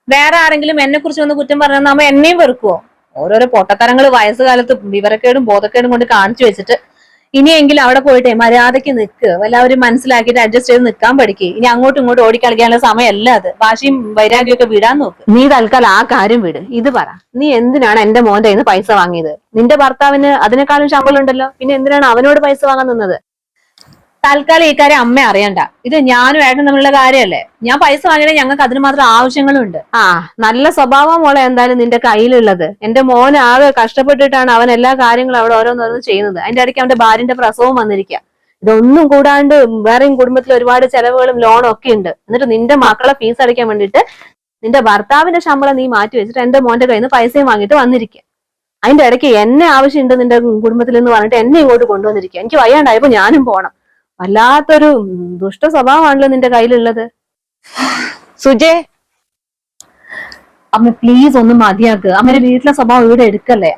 വേറെ ആരെങ്കിലും എന്നെ കുറിച്ച് വന്ന് കുറ്റം പറഞ്ഞാൽ നമ്മ എന്നെയും വെറുക്കുവോ? ഓരോരോ പൊട്ടത്തരങ്ങൾ വയസ്സുകാലത്ത് വിവരക്കേടും ബോധക്കേടും കൊണ്ട് കാണിച്ചു വെച്ചിട്ട് ഇനിയെങ്കിലും അവിടെ പോയിട്ടേ മര്യാദയ്ക്ക് നിൽക്കുക എല്ലാവരും മനസ്സിലാക്കിയിട്ട് അഡ്ജസ്റ്റ് ചെയ്ത് നിൽക്കാൻ പഠിക്കുക ഇനി അങ്ങോട്ടും ഇങ്ങോട്ടും ഓടിക്കളിക്കാനുള്ള സമയമല്ല അത്. വാശിയും വൈരാഗ്യം ഒക്കെ വിടാൻ നോക്ക്. നീ തൽക്കാലം ആ കാര്യം വിട്. ഇത് പറ. നീ എന്തിനാണ് എന്റെ മോന്റെ നിന്ന് പൈസ വാങ്ങിയത്? നിന്റെ ഭർത്താവിന് അതിനേക്കാളും ശമ്പളം ഉണ്ടല്ലോ പിന്നെ എന്തിനാണ് അവനോട് പൈസ വാങ്ങാൻ നിന്നത്? തൽക്കാലം ഈ കാര്യം അമ്മ അറിയണ്ട. ഇത് ഞാനും ഏട്ടനും തമ്മിലുള്ള കാര്യമല്ലേ? ഞാൻ പൈസ വാങ്ങിയാൽ ഞങ്ങൾക്ക് അതിന് മാത്രം ആവശ്യങ്ങളുണ്ട്. ആ നല്ല സ്വഭാവം മോളെ എന്തായാലും നിന്റെ കയ്യിലുള്ളത്. എന്റെ മോൻ ആകെ കഷ്ടപ്പെട്ടിട്ടാണ് അവൻ എല്ലാ കാര്യങ്ങളും അവിടെ ഓരോന്നോരോന്ന് ചെയ്യുന്നത്. അതിന്റെ ഇടയ്ക്ക് അവന്റെ ഭാര്യന്റെ പ്രസവം വന്നിരിക്കുക ഇതൊന്നും കൂടാണ്ട് വേറെയും കുടുംബത്തിൽ ഒരുപാട് ചെലവുകളും ലോണും ഒക്കെ ഉണ്ട്. എന്നിട്ട് നിന്റെ മക്കളെ ഫീസ് അടയ്ക്കാൻ വേണ്ടിട്ട് നിന്റെ ഭർത്താവിന്റെ ശമ്പളം നീ മാറ്റി വെച്ചിട്ട് എന്റെ മോന്റെ കയ്യിൽ നിന്ന് പൈസയും വാങ്ങിയിട്ട് വന്നിരിക്കുക അതിന്റെ ഇടയ്ക്ക് എന്നെ ആവശ്യമുണ്ട് നിന്റെ കുടുംബത്തിൽ എന്ന് പറഞ്ഞിട്ട് എന്നെ ഇങ്ങോട്ട് കൊണ്ടുവന്നിരിക്കുക എനിക്ക് വയ്യാണ്ടായപ്പോ ഞാനും പോണം. വല്ലാത്തൊരു ദുഷ്ട സ്വഭാവമാണല്ലോ നിന്റെ കയ്യിലുള്ളത്. സുജേ. അമ്മ പ്ലീസ് ഒന്ന് മതിയാക്കുക അമ്മയുടെ വീട്ടിലെ സ്വഭാവം ഇവിടെ എടുക്കല്ലേ?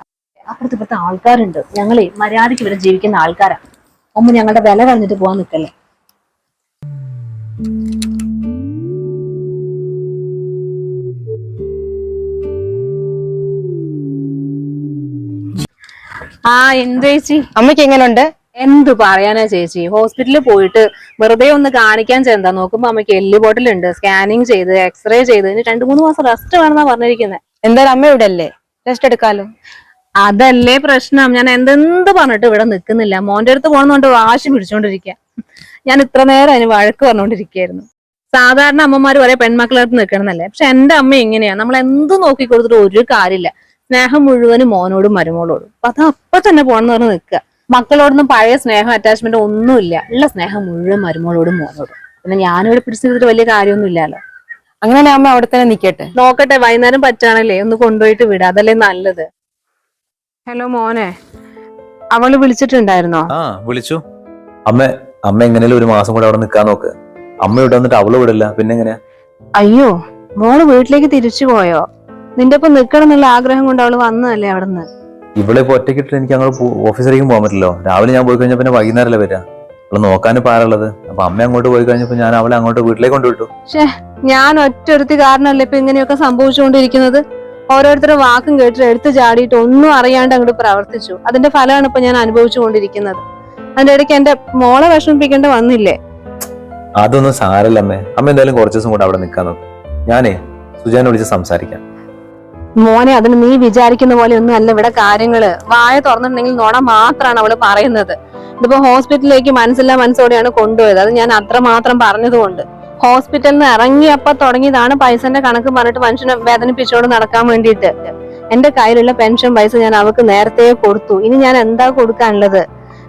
അപ്പുറത്ത് ഇപ്പുറത്തെ ആൾക്കാരുണ്ട്. ഞങ്ങളെ മര്യാദയ്ക്ക് ഇവിടെ ജീവിക്കുന്ന ആൾക്കാരാ. അമ്മ ഞങ്ങളുടെ വില കളഞ്ഞിട്ട് പോവാൻ നിൽക്കല്ലേ ആ എന്ത് ചേച്ചി? അമ്മയ്ക്ക് എങ്ങനെയുണ്ട് എന്ത് പറയാനാ ചേച്ചി? ഹോസ്പിറ്റലിൽ പോയിട്ട് വെറുതെ ഒന്ന് കാണിക്കാൻ ചെന്താ നോക്കുമ്പോ അമ്മയ്ക്ക് എല്ല് ബോട്ടിലുണ്ട് സ്കാനിങ് ചെയ്ത് എക്സ്റേ ചെയ്ത്. ഇനി രണ്ടു മൂന്ന് മാസം റെസ്റ്റ് വേണമെന്നാ പറഞ്ഞിരിക്കുന്നത് എന്തായാലും അമ്മ ഇവിടെ അല്ലേ റെസ്റ്റ് എടുക്കാലോ? അതല്ലേ പ്രശ്നം. ഞാൻ എന്തെന്ത് പറഞ്ഞിട്ട് ഇവിടെ നിൽക്കുന്നില്ല മോന്റെ അടുത്ത് പോകണമെന്നുണ്ട് വാശി പിടിച്ചോണ്ടിരിക്കുക ഞാൻ ഇത്ര നേരം അതിന് വഴക്ക് പറഞ്ഞുകൊണ്ടിരിക്കുകയായിരുന്നു സാധാരണ അമ്മമാര് പറയാം പെൺമക്കളടുത്ത് അടുത്ത് നിൽക്കണമെന്നല്ലേ പക്ഷെ എന്റെ അമ്മ എങ്ങനെയാ നമ്മൾ എന്ത് നോക്കി കൊടുത്തിട്ട് ഒരു കാര്യമില്ല. സ്നേഹം മുഴുവനും മോനോടും മരുമോളോടും. അപ്പൊ അത് അപ്പൊ തന്നെ പോകണമെന്ന് പറഞ്ഞ് നിൽക്കുക മക്കളോടൊന്നും പഴയ സ്നേഹം അറ്റാച്ച്മെന്റ് ഒന്നുമില്ല. ഉള്ള സ്നേഹം മുഴുവൻ മരുമോളോടും മോനോടും. പിന്നെ ഞാനിവിടെ പിടിച്ചിട്ട് വലിയ കാര്യമൊന്നും ഇല്ലല്ലോ അങ്ങനെ അമ്മ അവിടെ തന്നെ നിക്കട്ടെ. നോക്കട്ടെ വൈകുന്നേരം പറ്റാണല്ലേ ഒന്ന് കൊണ്ടുപോയിട്ട് വിടാം. അതല്ലേ നല്ലത്. ഹലോ മോനെ. അവൾ വിളിച്ചിട്ടുണ്ടായിരുന്നോ? ആ വിളിച്ചു. അമ്മ അമ്മ എങ്ങനെയാലും ഒരു മാസം കൂടെ അവിടെ നിൽക്കാൻ നോക്ക്. അമ്മ ഇവിടെ വന്നിട്ട് അവൾ വിടില്ല. പിന്നെ എങ്ങനെയാ അയ്യോ മോൾ വീട്ടിലേക്ക് തിരിച്ചു പോയോ? നിന്റെ ഒപ്പം നിക്കണം എന്നുള്ള ആഗ്രഹം കൊണ്ട് അവൾ വന്നതല്ലേ അവിടുന്ന്? ഇവിടെ ഇപ്പോൾ ഒറ്റയ്ക്കിട്ട് എനിക്ക് അങ്ങോട്ട് ഓഫീസിലേക്കും പോകാൻ പറ്റില്ലോ രാവിലെ ഞാൻ പോയി കഴിഞ്ഞാൽ പിന്നെ വൈകുന്നേരമല്ലേ വരിക. അവളെ നോക്കാൻ പാടുള്ളത് അപ്പൊ അമ്മ അങ്ങോട്ട് പോയി കഴിഞ്ഞപ്പോ ഞാൻ അവളെ അങ്ങോട്ട് വീട്ടിലേക്ക് കൊണ്ടുവിട്ടു. ഞാൻ ഒറ്റൊരുത്തി കാരണല്ലേ ഇപ്പൊ ഇങ്ങനെയൊക്കെ സംഭവിച്ചുകൊണ്ടിരിക്കുന്നത്? ഓരോരുത്തരുടെ വാക്കും കേട്ടിട്ട് എടുത്തു ചാടിയിട്ട് ഒന്നും അറിയാണ്ട് അങ്ങോട്ട് പ്രവർത്തിച്ചു. അതിന്റെ ഫലമാണ് ഇപ്പൊ ഞാൻ അനുഭവിച്ചുകൊണ്ടിരിക്കുന്നത്. അതിന്റെ ഇടയ്ക്ക് എന്റെ മോളെ വിഷമിപ്പിക്കേണ്ട വന്നില്ലേ? അതൊന്നും സാരല്ല അമ്മേ. അമ്മ എന്തായാലും കുറച്ചു ദിവസം കൂടെ അവിടെ നിൽക്കാൻ നോക്ക് ഞാനേ സുജാനെ വിളിച്ച് സംസാരിക്കാം. മോനെ അതിന് നീ വിചാരിക്കുന്ന പോലെ ഒന്നും അല്ല ഇവിടെ കാര്യങ്ങൾ. വായ തുറന്നിട്ടുണ്ടെങ്കിൽ നോണ മാത്രമാണ് അവൾ പറയുന്നത്. ഇതിപ്പോ ഹോസ്പിറ്റലിലേക്ക് മനസ്സില്ലാ മനസ്സോടെയാണ് കൊണ്ടുപോയത്. അത് ഞാൻ അത്രമാത്രം പറഞ്ഞതുകൊണ്ട്. ഹോസ്പിറ്റലിൽ നിന്ന് ഇറങ്ങിയപ്പോ തുടങ്ങിയതാണ് പൈസന്റെ കണക്ക് പറഞ്ഞിട്ട് മനുഷ്യനെ വേദനിപ്പിച്ചോട് നടക്കാൻ വേണ്ടിയിട്ട്. എന്റെ കയ്യിലുള്ള പെൻഷൻ പൈസ ഞാൻ അവൾക്ക് നേരത്തെ കൊടുത്തു. ഇനി ഞാൻ എന്താ കൊടുക്കാനുള്ളത്?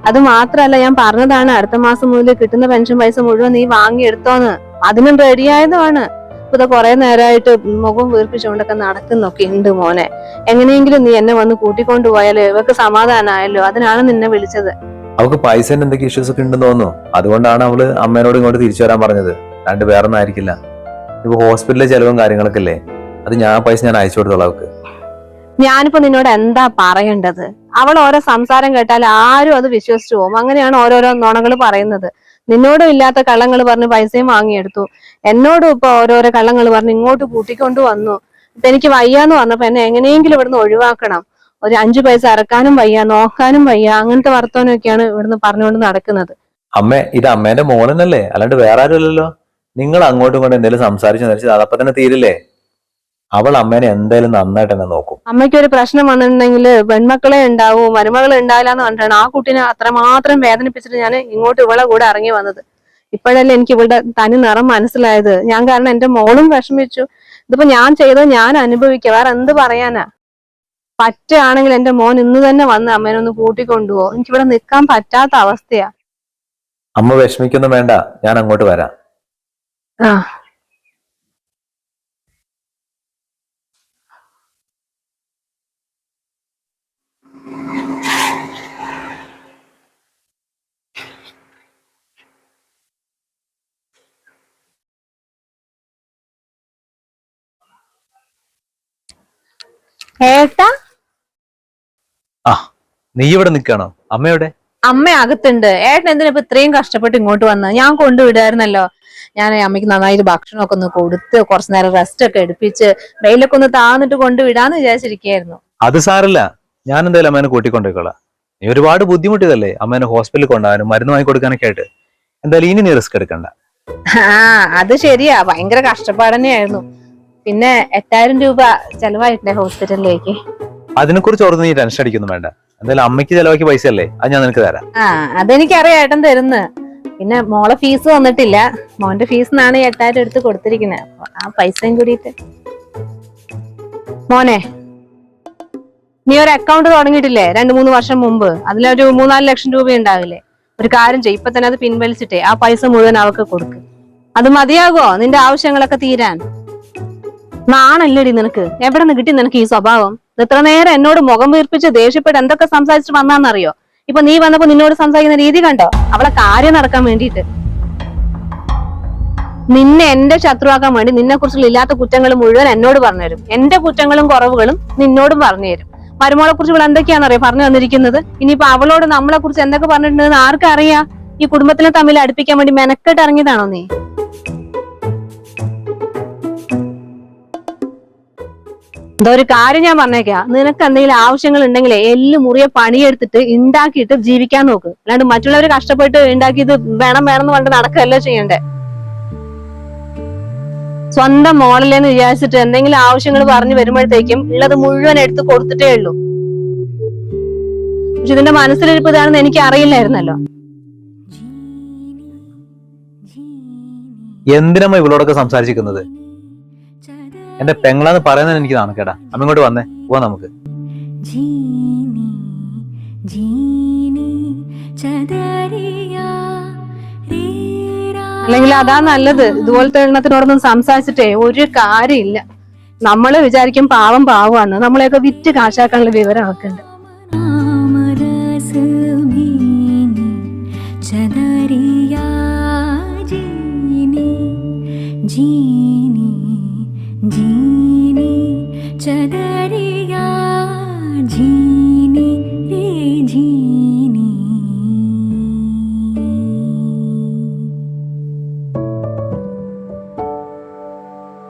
അത് മാത്രല്ല ഞാൻ പറഞ്ഞതാണ് അടുത്ത മാസം മുതൽ കിട്ടുന്ന പെൻഷൻ പൈസ മുഴുവൻ നീ വാങ്ങിയെടുത്തോന്ന്. അതിനും റെഡിയായതുമാണ് ഇപ്പൊ കുറെ നേരമായിട്ട് മുഖം വീർപ്പിച്ചുകൊണ്ടൊക്കെ നടക്കുന്നൊക്കെ ഉണ്ട് മോനെ. എങ്ങനെയെങ്കിലും നീ എന്നെ വന്ന് കൂട്ടിക്കൊണ്ടു പോയാലോ? ഇവക്ക് സമാധാനമായല്ലോ അതിനാണ് നിന്നെ വിളിച്ചത്. അവക്ക് പൈസ എന്തൊക്കെ ഇഷ്യൂസ് ഒക്കെ ഉണ്ടെന്ന് തോന്നുന്നു. അതുകൊണ്ടാണ് അവൾ അമ്മേനോട് ഇങ്ങോട്ട് തിരിച്ചു വരാൻ പറഞ്ഞത്. രണ്ട് വേറൊന്നും ആയിരിക്കില്ല. ഇപ്പൊ ഹോസ്പിറ്റലിലെ ചെലവും കാര്യങ്ങളൊക്കെ അല്ലേ അത് ഞാൻ പൈസ ഞാൻ അയച്ചു കൊടുത്തോളാം അവൾക്ക് ഞാനിപ്പോ നിന്നോട് എന്താ പറയേണ്ടത്? അവൾ ഓരോ സംസാരം കേട്ടാൽ ആരും അത് വിശ്വസിച്ചു പോകും. അങ്ങനെയാണ് ഓരോരോ നുണകൾ പറയുന്നത്. നിന്നോടും ഇല്ലാത്ത കള്ളങ്ങൾ പറഞ്ഞ് പൈസയും വാങ്ങിയെടുത്തു. എന്നോടും ഇപ്പൊ ഓരോരോ കള്ളങ്ങൾ പറഞ്ഞ് ഇങ്ങോട്ട് കൂട്ടിക്കൊണ്ടു വന്നു. ഇപ്പൊ എനിക്ക് വയ്യാന്ന് പറഞ്ഞപ്പോ എന്നെ എങ്ങനെയെങ്കിലും ഇവിടുന്ന് ഒഴിവാക്കണം. ഒരു അഞ്ചു പൈസ ഇറക്കാനും വയ്യ നോക്കാനും വയ്യ അങ്ങനത്തെ വർത്തമാനമൊക്കെയാണ് ഇവിടുന്ന് പറഞ്ഞുകൊണ്ട് നടക്കുന്നത്. അമ്മേ ഇത് അമ്മേന്റെ മോളെന്നല്ലേ അല്ലാണ്ട് വേറെ ആരും അല്ലല്ലോ നിങ്ങൾ അങ്ങോട്ടും ഇങ്ങോട്ടും എന്തെങ്കിലും സംസാരിച്ചു അതപ്പൊ തന്നെ തീരില്ലേ? അവൾ അമ്മേനെ എന്തായാലും നന്നായിട്ട് തന്നെ നോക്കും. അമ്മയ്ക്ക് ഒരു പ്രശ്നം വന്നിട്ടുണ്ടെങ്കിൽ പെൺമക്കളെ ഉണ്ടാവൂ മരുമകളെ ഉണ്ടാവില്ല എന്ന് പറഞ്ഞിട്ടാണ് ആ കുട്ടീനെ അത്രമാത്രം വേദനിപ്പിച്ചിട്ട് ഞാൻ ഇങ്ങോട്ട് ഇവളെ കൂടെ ഇറങ്ങി വന്നത്. ഇപ്പോഴല്ലേ എനിക്ക് ഇവളുടെ തനി നിറം മനസ്സിലായത്. ഞാൻ കാരണം എന്റെ മോളും വിഷമിച്ചു. ഇതിപ്പോ ഞാൻ ചെയ്തത് ഞാൻ അനുഭവിക്കുക വേറെ എന്ത് പറയാനാ? പറ്റുകയാണെങ്കിൽ എന്റെ മോൻ ഇന്ന് തന്നെ വന്ന് അമ്മേനെ ഒന്ന് കൂട്ടിക്കൊണ്ടുപോ എനിക്ക് ഇവിടെ നിൽക്കാൻ പറ്റാത്ത അവസ്ഥയാ. അമ്മ വിഷമിക്കൊന്നും വേണ്ട. ഞാൻ അങ്ങോട്ട് വരാം. ആ. ഏട്ടാ? ആ നീ ഇവിടെ നിക്കണോ അമ്മയോടെ അമ്മ അകത്തുണ്ട്. ഏട്ടൻ എന്തിനാ ഇപ്പൊ ഇത്രയും കഷ്ടപ്പെട്ട് ഇങ്ങോട്ട് വന്നത് ഞാൻ കൊണ്ടുവിടായിരുന്നല്ലോ. ഞാൻ അമ്മയ്ക്ക് നന്നായിട്ട് ഭക്ഷണമൊക്കെ ഒന്ന് കൊടുത്ത് കുറച്ചു നേരം റെസ്റ്റ് ഒക്കെ എടുപ്പിച്ച് വെയിലൊക്കെ ഒന്ന് താന്നിട്ട് കൊണ്ടുവിടാന്ന് വിചാരിച്ചിരിക്കായിരുന്നു അത് സാരല്ല. ഞാൻ എന്തായാലും അമ്മേനെ കൂട്ടിക്കൊണ്ടേക്കോളാം നീ ഒരുപാട് ബുദ്ധിമുട്ടിയതല്ലേ അമ്മേനെ ഹോസ്പിറ്റലിൽ കൊണ്ടുപോകാനും മരുന്ന് വാങ്ങി കൊടുക്കാനൊക്കെ ആയിട്ട്? എന്തായാലും ഇനി നീ റിസ്ക് എടുക്കണ്ട. ആ അത് ശരിയാ. ഭയങ്കര കഷ്ടപ്പാട് തന്നെയായിരുന്നു. പിന്നെ എട്ടായിരം രൂപ ചെലവായിട്ടില്ലേ ഹോസ്പിറ്റലിലേക്ക്? അതിനെക്കുറിച്ച് ഓർത്ത് നീ ടെൻഷൻ അടിക്കൊന്നും വേണ്ട. എന്തായാലും അമ്മയ്ക്ക് ചെലവാക്കി പൈസ അല്ലേ അത് ഞാൻ നിനക്ക് തരാം. ആ അതെനിക്കറിയാം ഏട്ടൻ തരുന്ന്. പിന്നെ മോളെ ഫീസ് വന്നിട്ടില്ല മോന്റെ ഫീസ് എന്നാണ് എട്ടായിരം എടുത്ത് കൊടുത്തിരിക്കുന്നത് ആ പൈസയും കൂടിയിട്ട്. മോനെ നീ ഒരു അക്കൗണ്ട് തുടങ്ങിയിട്ടില്ലേ? രണ്ടു മൂന്ന് വർഷം മുമ്പ്. അതിലൊരു മൂന്നാൽ ലക്ഷം രൂപ ഉണ്ടാവില്ലേ? ഒരു കാര്യം ചെയ്യും. ഇപ്പൊ തന്നെ അത് പിൻവലിച്ചിട്ടേ ആ പൈസ മുഴുവൻ അവൾക്ക് കൊടുക്ക്. അത് മതിയാകോ നിന്റെ ആവശ്യങ്ങളൊക്കെ തീരാൻ. നാണല്ലേടി നിനക്ക്. എവിടെ നിന്ന് കിട്ടി നിനക്ക് ഈ സ്വഭാവം? ഇത്ര നേരം എന്നോട് മുഖം വീർപ്പിച്ച് ദേഷ്യപ്പെട്ട് എന്തൊക്കെ സംസാരിച്ചിട്ട് വന്നാന്നറിയോ? ഇപ്പൊ നീ വന്നപ്പോ നിന്നോട് സംസാരിക്കുന്ന രീതി കണ്ടോ? അവളെ കാര്യം നടക്കാൻ വേണ്ടിയിട്ട്. നിന്നെ എന്റെ ശത്രുവാക്കാൻ വേണ്ടി നിന്നെ കുറിച്ചുള്ള ഇല്ലാത്ത കുറ്റങ്ങൾ മുഴുവൻ എന്നോട് പറഞ്ഞുതരും എന്റെ കുറ്റങ്ങളും കുറവുകളും നിന്നോടും പറഞ്ഞുതരും മരുമോളെ കുറിച്ച് ഇവിടെ എന്തൊക്കെയാണെന്നറിയോ പറഞ്ഞു തന്നിരിക്കുന്നത്? ഇനിയിപ്പോ അവളോട് നമ്മളെ കുറിച്ച് എന്തൊക്കെ പറഞ്ഞിട്ടുണ്ടെന്ന് ആർക്കറിയാം? ഈ കുടുംബത്തിനെ തമ്മിൽ അടുപ്പിക്കാൻ വേണ്ടി മെനക്കെട്ട് ഇറങ്ങിയതാണോ നീ? എന്തോ ഒരു കാര്യം ഞാൻ പറഞ്ഞേക്കാം. നിനക്ക് എന്തെങ്കിലും ആവശ്യങ്ങൾ ഉണ്ടെങ്കിലേ എല്ല് മുറിയെ പണിയെടുത്തിട്ട് ഉണ്ടാക്കിയിട്ട് ജീവിക്കാൻ നോക്ക്. അല്ലാണ്ട് മറ്റുള്ളവർ കഷ്ടപ്പെട്ട് ഉണ്ടാക്കിയത് വേണം വേണം എന്ന് പറഞ്ഞിട്ട് നടക്കല്ലോ ചെയ്യണ്ടേ? സ്വന്തം മോളിലെന്ന് വിചാരിച്ചിട്ട് എന്തെങ്കിലും ആവശ്യങ്ങൾ പറഞ്ഞു വരുമ്പോഴത്തേക്കും ഉള്ളത് മുഴുവൻ എടുത്ത് കൊടുത്തിട്ടേ ഉള്ളൂ. പക്ഷെ ഇതിന്റെ മനസ്സിലിരിപ്പ് ഇതാണെന്ന് എനിക്ക് അറിയില്ലായിരുന്നല്ലോ എന്തിനമ്മ ഇവളോടൊക്കെ സംസാരിച്ചിരിക്കുന്നത്? എന്റെ പെങ്ങളാന്ന് പറയുന്നത് എനിക്ക് നാണക്കേടാ. അമ്മ ഇങ്ങോട്ട് വന്നേ. പോവാ നമുക്ക്. ജീനി ജീനി ചദരിയാ അല്ലെങ്കിൽ അതാ നല്ലത്. ഇതുപോലത്തെ എണ്ണത്തിനോടൊന്നും സംസാരിച്ചിട്ടേ ഒരു കാര്യമില്ല. നമ്മൾ വിചാരിക്കും പാവം പാവമാണ് നമ്മളെയൊക്കെ വിറ്റ് കാശാക്കാനുള്ള വിവരം ആക്കുന്നുണ്ട് ചദരിയാ ജീനി ജീനി.